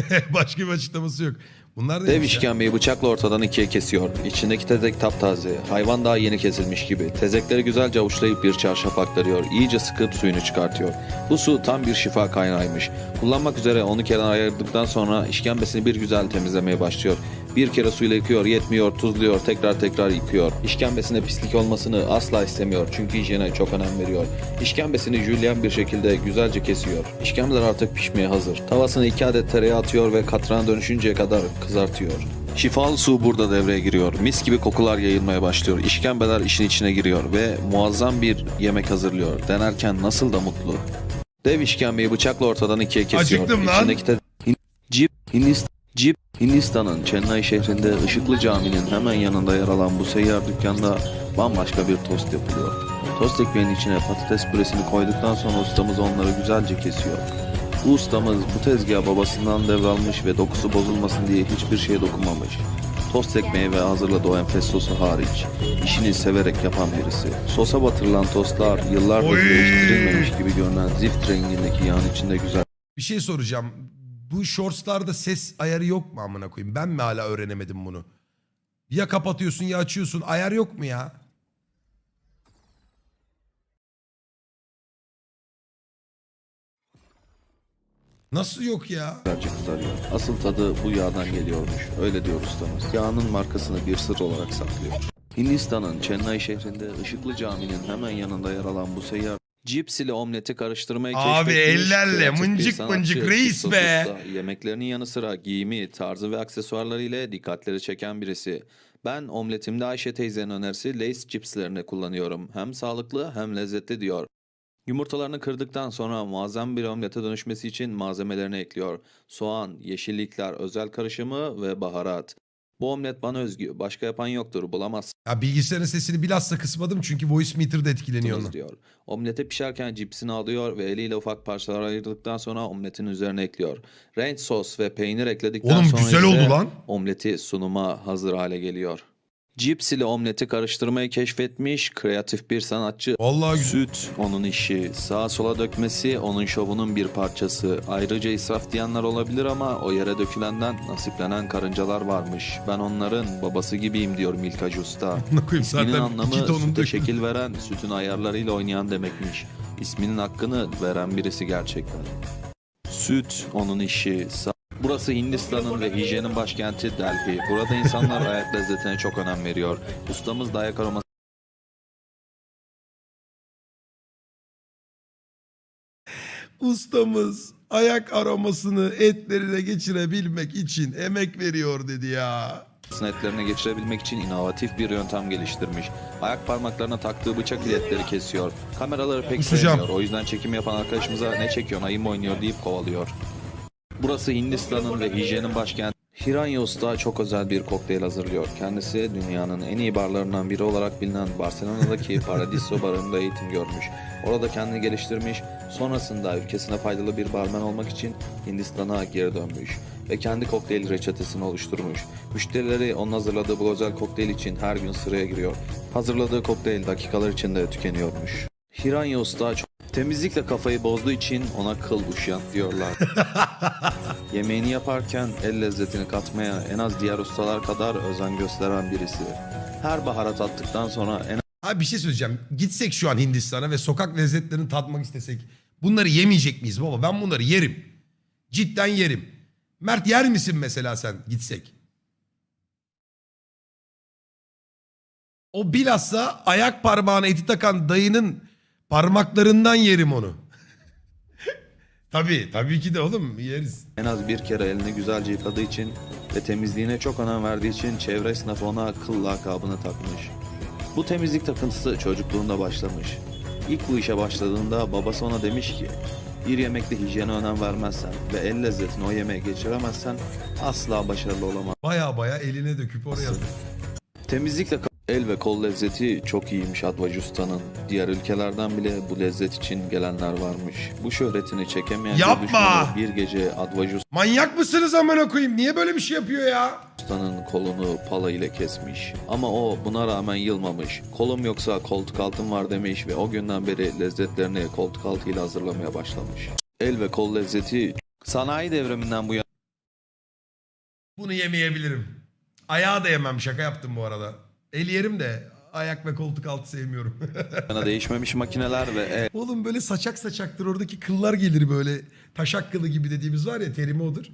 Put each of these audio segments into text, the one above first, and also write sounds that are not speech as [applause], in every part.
[laughs] Başka bir açıklaması yok. Bunlar Dev işkembeyi bıçakla ortadan ikiye kesiyor. İçindeki tezek taptaze. Hayvan daha yeni kesilmiş gibi. Tezekleri güzelce avuçlayıp bir çarşaf aktarıyor. İyice sıkıp suyunu çıkartıyor. Bu su tam bir şifa kaynağıymış. Kullanmak üzere onu kenara ayırdıktan sonra işkembesini bir güzel temizlemeye başlıyor. Bir kere suyla yıkıyor, yetmiyor, tuzluyor, tekrar tekrar yıkıyor. İşkembesine pislik olmasını asla istemiyor çünkü hijyene çok önem veriyor. İşkembesini jülyen bir şekilde güzelce kesiyor. İşkembeler artık pişmeye hazır. Tavasına iki adet tereyağı atıyor ve katrana dönüşünceye kadar kızartıyor. Şifalı su burada devreye giriyor. Mis gibi kokular yayılmaya başlıyor. İşkembeler işin içine giriyor ve muazzam bir yemek hazırlıyor. Denerken nasıl da mutlu. Dev işkembeyi bıçakla ortadan ikiye kesiyor. Acıktım lan. İçindeki te- Hindistan, Cip, Hindistan'ın Chennai şehrinde Işıklı Cami'nin hemen yanında yer alan bu seyyar dükkanda bambaşka bir tost yapılıyor. Tost ekmeğinin içine patates püresini koyduktan sonra ustamız onları güzelce kesiyor. Bu ustamız bu tezgahı babasından devralmış ve dokusu bozulmasın diye hiçbir şeye dokunmamış. Tost ekmeği ve hazırladığı o enfes sosu hariç. işini severek yapan birisi. Sosa batırılan tostlar yıllardır değiştirilmemiş gibi görünen zift rengindeki yağın içinde güzel Bir şey soracağım. Bu shortslarda ses ayarı yok mu amına koyayım? Ben mi hala öğrenemedim bunu? Ya kapatıyorsun ya açıyorsun. Ayar yok mu ya? Nasıl yok ya? Güzelce kızarıyor. Asıl tadı bu yağdan geliyormuş. Öyle diyor ustamız. Yağının markasını bir sır olarak saklıyor. Hindistan'ın Chennai şehrinde Işıklı Cami'nin hemen yanında yer alan bu seyyar Cips ile omleti karıştırmayı Abi keşfetmiş, ellerle kreatif bir mıncık sanatçı, mıncık reis be. Usta, Yemeklerinin yanı sıra giyimi, tarzı ve aksesuarları ile dikkatleri çeken birisi. Ben omletimde Ayşe teyzenin önerisi Lace cipslerini kullanıyorum. Hem sağlıklı hem lezzetli diyor. Yumurtalarını kırdıktan sonra muazzam bir omlete dönüşmesi için malzemelerini ekliyor. Soğan, yeşillikler, özel karışımı ve baharat. Bu omlet bana özgü. Başka yapan yoktur. Bulamazsınız Ya bilgisayarın sesini bilhassa kısmadım çünkü voice meter'da etkileniyor ondan. diyor. Omlete pişerken cipsini alıyor ve eliyle ufak parçalar ayırdıktan sonra omletin üzerine ekliyor. Ranch sos ve peynir ekledikten Oğlum sonra güzel ise oldu lan. omleti sunuma hazır hale geliyor. Cips ile omleti karıştırmayı keşfetmiş kreatif bir sanatçı Vallahi. Süt onun işi, sağa sola dökmesi onun şovunun bir parçası. Ayrıca israf diyenler olabilir ama o yere dökülenden nasiplenen karıncalar varmış. Ben onların babası gibiyim diyor Milkacı Usta. [laughs] İsminin zaten anlamı iki tonun süte şekil veren, sütün ayarlarıyla oynayan demekmiş. İsminin hakkını veren birisi gerçekten. Süt onun işi. Sa- Burası Hindistan'ın ve hijyenin başkenti Delhi. Burada insanlar [laughs] ayak lezzetine çok önem veriyor. Ustamız da ayak aroması Ustamız ayak aromasını etlerine geçirebilmek için emek veriyor dedi ya. etlerine geçirebilmek için inovatif bir yöntem geliştirmiş. Ayak parmaklarına taktığı bıçak ile etleri kesiyor. Kameraları pek Kusacağım. sevmiyor. O yüzden çekim yapan arkadaşımıza ne çekiyorsun ayı mı oynuyor deyip kovalıyor. Burası Hindistan'ın ve hijyenin başkenti. Hiranya Usta çok özel bir kokteyl hazırlıyor. Kendisi dünyanın en iyi barlarından biri olarak bilinen Barcelona'daki [laughs] Paradiso barında eğitim görmüş. Orada kendini geliştirmiş, sonrasında ülkesine faydalı bir barmen olmak için Hindistan'a geri dönmüş ve kendi kokteyl reçetesini oluşturmuş. Müşterileri onun hazırladığı bu özel kokteyl için her gün sıraya giriyor. Hazırladığı kokteyl dakikalar içinde tükeniyormuş. Hiranya Usta çok Temizlikle kafayı bozduğu için ona kıl uşyan diyorlar. [laughs] Yemeğini yaparken el lezzetini katmaya en az diğer ustalar kadar özen gösteren birisi. Her baharat attıktan sonra en Abi bir şey söyleyeceğim. Gitsek şu an Hindistan'a ve sokak lezzetlerini tatmak istesek bunları yemeyecek miyiz baba? Ben bunları yerim. Cidden yerim. Mert yer misin mesela sen gitsek? O bilhassa ayak parmağına eti takan dayının parmaklarından yerim onu. [laughs] tabii tabii ki de oğlum yeriz. en az bir kere elini güzelce yıkadığı için ve temizliğine çok önem verdiği için çevre esnafı ona kıl lakabını takmış. Bu temizlik takıntısı çocukluğunda başlamış. İlk bu işe başladığında babası ona demiş ki bir yemekte hijyene önem vermezsen ve el lezzetini o yemeğe geçiremezsen asla başarılı olamazsın. Baya baya eline döküp oraya. [laughs] Temizlikle el ve kol lezzeti çok iyiymiş Advacı Usta'nın. Diğer ülkelerden bile bu lezzet için gelenler varmış. Bu şöhretini çekemeyen bir Yapma! düşmanı bir gece Advacı Manyak mısınız amına koyayım? Niye böyle bir şey yapıyor ya? Usta'nın kolunu pala ile kesmiş. Ama o buna rağmen yılmamış. Kolum yoksa koltuk altım var demiş ve o günden beri lezzetlerini koltuk altıyla hazırlamaya başlamış. El ve kol lezzeti sanayi devriminden bu yana Bunu yemeyebilirim. Ayağı da yemem şaka yaptım bu arada. El yerim de ayak ve koltuk altı sevmiyorum. [laughs] değişmemiş makineler ve Oğlum böyle saçak saçaktır oradaki kıllar gelir böyle taşak kılı gibi dediğimiz var ya terimi odur.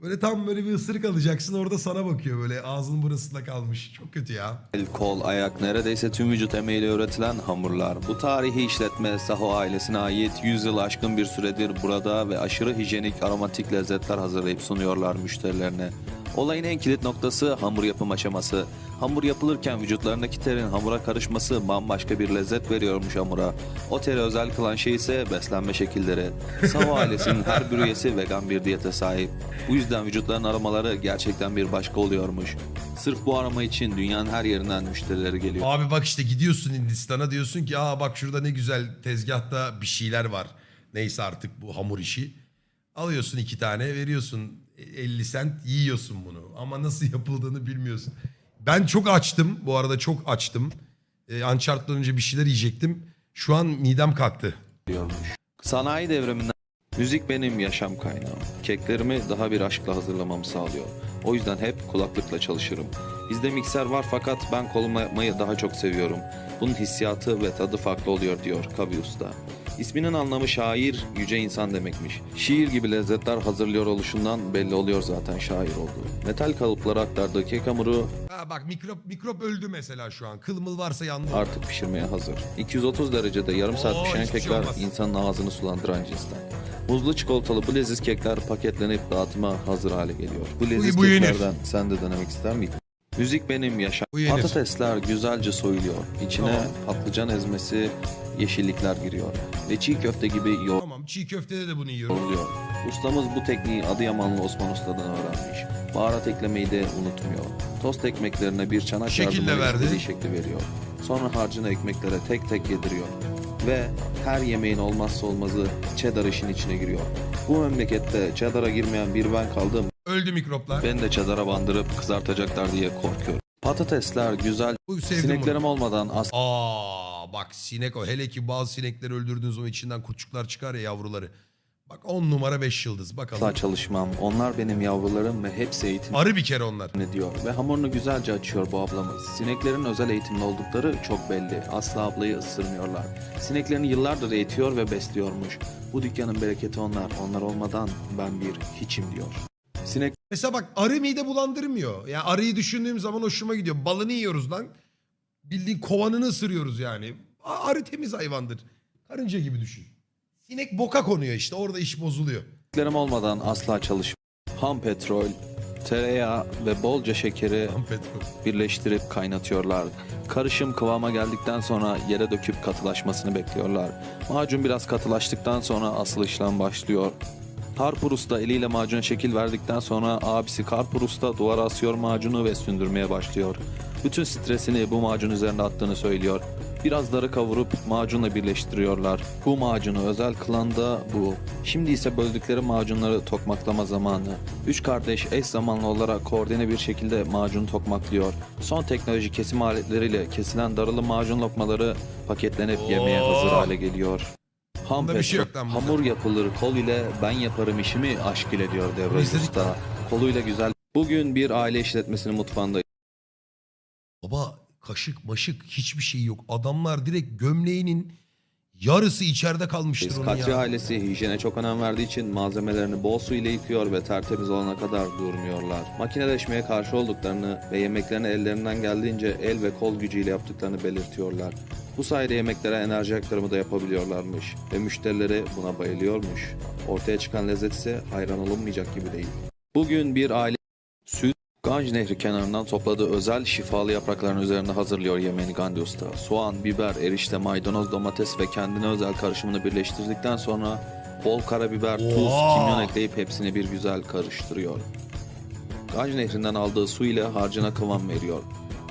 Böyle tam böyle bir ısırık alacaksın orada sana bakıyor böyle ağzının burasında kalmış. Çok kötü ya. El, kol, ayak neredeyse tüm vücut emeğiyle üretilen hamurlar. Bu tarihi işletme Saho ailesine ait 100 yıl aşkın bir süredir burada ve aşırı hijyenik aromatik lezzetler hazırlayıp sunuyorlar müşterilerine. Olayın en kilit noktası hamur yapım aşaması. Hamur yapılırken vücutlarındaki terin hamura karışması bambaşka bir lezzet veriyormuş hamura. O teri özel kılan şey ise beslenme şekilleri. Saho ailesinin her bir üyesi vegan bir diyete sahip. Bu yüzden vücutların aromaları gerçekten bir başka oluyormuş. Sırf bu aroma için dünyanın her yerinden müşterileri geliyor. Abi bak işte gidiyorsun Hindistan'a diyorsun ki aa bak şurada ne güzel tezgahta bir şeyler var. Neyse artık bu hamur işi. Alıyorsun iki tane veriyorsun 50 sent yiyorsun bunu. Ama nasıl yapıldığını bilmiyorsun. Ben çok açtım bu arada çok açtım. Ee, Uncharted'dan önce bir şeyler yiyecektim. Şu an midem kalktı. Sanayi devriminden müzik benim yaşam kaynağım. Keklerimi daha bir aşkla hazırlamamı sağlıyor. O yüzden hep kulaklıkla çalışırım. Bizde mikser var fakat ben kolumla yapmayı daha çok seviyorum. Bunun hissiyatı ve tadı farklı oluyor diyor Kavi Usta. İsminin anlamı şair, yüce insan demekmiş. Şiir gibi lezzetler hazırlıyor oluşundan belli oluyor zaten şair olduğu. Metal kalıplara aktardığı kek hamuru Bak mikrop mikrop öldü mesela şu an. Kılmıl varsa yandı. artık pişirmeye hazır. 230 derecede yarım saat Oo, pişen hiçbir şey kekler olmaz. insanın ağzını sulandıran cinsten. Buzlu çikolatalı bu leziz kekler paketlenip dağıtıma hazır hale geliyor. Bu leziz bu yenir. keklerden sen de denemek ister miydin? Müzik benim yaşam. Bu yenir. Patatesler güzelce soyuluyor. İçine Tamam. patlıcan ezmesi, yeşillikler giriyor. Ve çiğ köfte gibi Tamam çiğ köftede de bunu yiyorum. yoğruluyor. Ustamız bu tekniği Adıyamanlı Osman Usta'dan öğrenmiş. Baharat eklemeyi de unutmuyor. Tost ekmeklerine bir çanak Şekil de yardımıyla verdi. istediği şekli veriyor. Sonra harcını ekmeklere tek tek yediriyor. Ve her yemeğin olmazsa olmazı cheddar işin içine giriyor. Bu memlekette cheddar'a girmeyen bir ben kaldım. Öldü mikroplar. Ben de cheddar'a bandırıp kızartacaklar diye korkuyorum. Patatesler güzel. Bu sevdim Sineklerim bunu. olmadan asla Aa bak sinek o. Hele ki bazı sinekleri öldürdüğün zaman içinden kurtçuklar çıkar ya yavruları. Bak 10 numara 5 yıldız bakalım. çalışmam. Onlar benim yavrularım ve hepsi eğitim Arı bir kere onlar. ne diyor ve hamurunu güzelce açıyor bu ablamız. Sineklerin özel eğitimli oldukları çok belli. Asla ablayı ısırmıyorlar. Sineklerini yıllardır eğitiyor ve besliyormuş. Bu dükkanın bereketi onlar. Onlar olmadan ben bir hiçim diyor. Sinek Mesela bak arı mide bulandırmıyor. Yani arıyı düşündüğüm zaman hoşuma gidiyor. Balını yiyoruz lan. Bildiğin kovanını ısırıyoruz yani. A- Arı temiz hayvandır. Karınca gibi düşün. Sinek boka konuyor işte orada iş bozuluyor. Sineklerim olmadan asla çalışmam. Ham petrol, tereyağı ve bolca şekeri Lan petrol. birleştirip kaynatıyorlar. Karışım kıvama geldikten sonra yere döküp katılaşmasını bekliyorlar. Macun biraz katılaştıktan sonra asıl işlem başlıyor. Karpur Usta eliyle macuna şekil verdikten sonra abisi Karpur Usta duvara asıyor macunu ve sündürmeye başlıyor. Bütün stresini bu macun üzerine attığını söylüyor. Biraz darı kavurup macunla birleştiriyorlar. Bu macunu özel kılan da bu. Şimdi ise böldükleri macunları tokmaklama zamanı. Üç kardeş eş zamanlı olarak koordine bir şekilde macunu tokmaklıyor. Son teknoloji kesim aletleriyle kesilen darılı macun lokmaları paketlenip yemeğe hazır hale geliyor. Ham Bunda bir şey yok lan bunda. hamur yapılır kol ile ben yaparım işimi aşk ile diyor izledik Usta. Koluyla güzel. Bugün bir aile işletmesinin mutfağında Baba kaşık maşık hiçbir şey yok. Adamlar direkt gömleğinin yarısı içeride kalmıştır Biz onun Katri ya. ailesi hijyene çok önem verdiği için malzemelerini bol su ile yıkıyor ve tertemiz olana kadar durmuyorlar. Makineleşmeye karşı olduklarını ve yemeklerini ellerinden geldiğince el ve kol gücüyle yaptıklarını belirtiyorlar. Bu sayede yemeklere enerji aktarımı da yapabiliyorlarmış ve müşterileri buna bayılıyormuş. Ortaya çıkan lezzet ise hayran olunmayacak gibi değil. Bugün bir aile süt Ganj Nehri kenarından topladığı özel şifalı yaprakların üzerinde hazırlıyor yemeğini Gandhi Usta. Soğan, biber, erişte, maydanoz, domates ve kendine özel karışımını birleştirdikten sonra bol karabiber, tuz, kimyon ekleyip hepsini bir güzel karıştırıyor. Ganj Nehri'nden aldığı su ile harcına kıvam veriyor.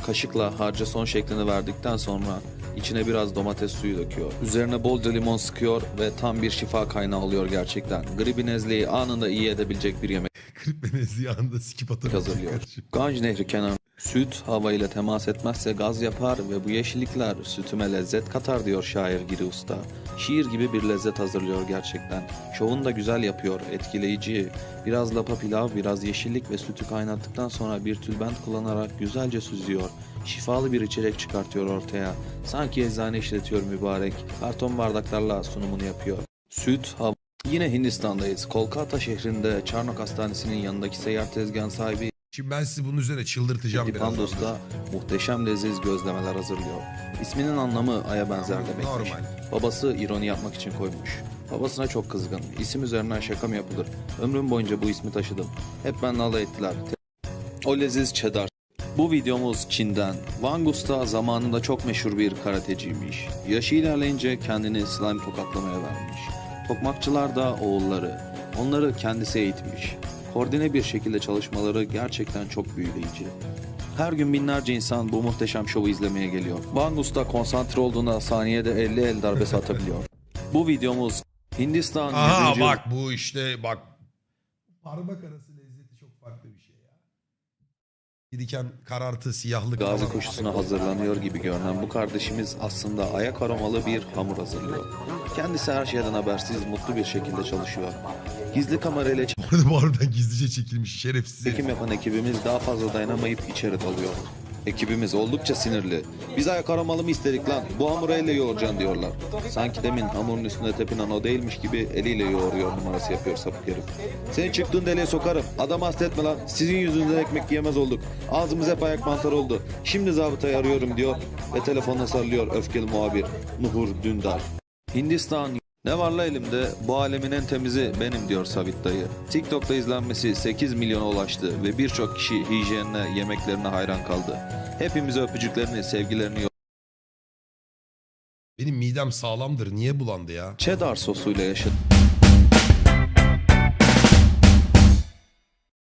Kaşıkla harca son şeklini verdikten sonra içine biraz domates suyu döküyor. Üzerine bolca limon sıkıyor ve tam bir şifa kaynağı oluyor gerçekten. Gribi nezleyi anında iyi edebilecek bir yemek Kırık benezi yanında sikip atarım. hazırlıyor. Ganj Nehri kenarında Süt hava ile temas etmezse gaz yapar ve bu yeşillikler sütüme lezzet katar diyor şair Giri Usta. Şiir gibi bir lezzet hazırlıyor gerçekten. Şovunu da güzel yapıyor, etkileyici. Biraz lapa pilav, biraz yeşillik ve sütü kaynattıktan sonra bir tülbent kullanarak güzelce süzüyor. Şifalı bir içecek çıkartıyor ortaya. Sanki eczane işletiyor mübarek. Karton bardaklarla sunumunu yapıyor. Süt, hava... Yine Hindistan'dayız. Kolkata şehrinde Çarnak Hastanesi'nin yanındaki seyyar tezgahın sahibi Şimdi ben sizi bunun üzerine çıldırtacağım biraz. Dipandos'ta muhteşem leziz gözlemeler hazırlıyor. İsminin anlamı aya benzer demekmiş. Normal. Babası ironi yapmak için koymuş. Babasına çok kızgın. İsim üzerinden şaka mı yapılır? Ömrüm boyunca bu ismi taşıdım. Hep benimle alay ettiler. O leziz cheddar. Bu videomuz Çin'den. Wang Usta zamanında çok meşhur bir karateciymiş. Yaşı ilerleyince kendini slime tokatlamaya vermiş. Tokmakçılar da oğulları. Onları kendisi eğitmiş. Koordine bir şekilde çalışmaları gerçekten çok büyüleyici. Her gün binlerce insan bu muhteşem şovu izlemeye geliyor. Wang Usta konsantre olduğunda saniyede 50 el darbesi atabiliyor. Bu videomuz Hindistan Aha 100. yıl bak bu işte bak. Parmak arası lezzeti çok farklı bir şey ya. Gidiken karartı siyahlık. Gazi koşusuna hazırlanıyor gibi görünen bu kardeşimiz aslında ayak aromalı bir hamur hazırlıyor. Kendisi her şeyden habersiz mutlu bir şekilde çalışıyor. Gizli kamerayla Bu arada bu harbiden gizlice çekilmiş şerefsiz. çekim yapan ekibimiz daha fazla dayanamayıp içeri dalıyor. Ekibimiz oldukça sinirli. Biz ayak aromalı mı istedik lan? Bu hamuru elle yoğuracaksın diyorlar. Sanki demin hamurun üstünde tepinen o değilmiş gibi eliyle yoğuruyor numarası yapıyor sapık herif. Senin çıktığın deliğe sokarım. Adam hasta etme lan. Sizin yüzünüzden ekmek yiyemez olduk. Ağzımız hep ayak mantarı oldu. Şimdi zabıtayı arıyorum diyor ve telefonla sarılıyor öfkeli muhabir Nuhur Dündar. Hindistan ne var la elimde? Bu alemin en temizi benim diyor Sabit dayı. TikTok'ta izlenmesi 8 milyona ulaştı ve birçok kişi hijyenine, yemeklerine hayran kaldı. Hepimize öpücüklerini, sevgilerini Benim midem sağlamdır. Niye bulandı ya? Cheddar sosuyla yaşadı.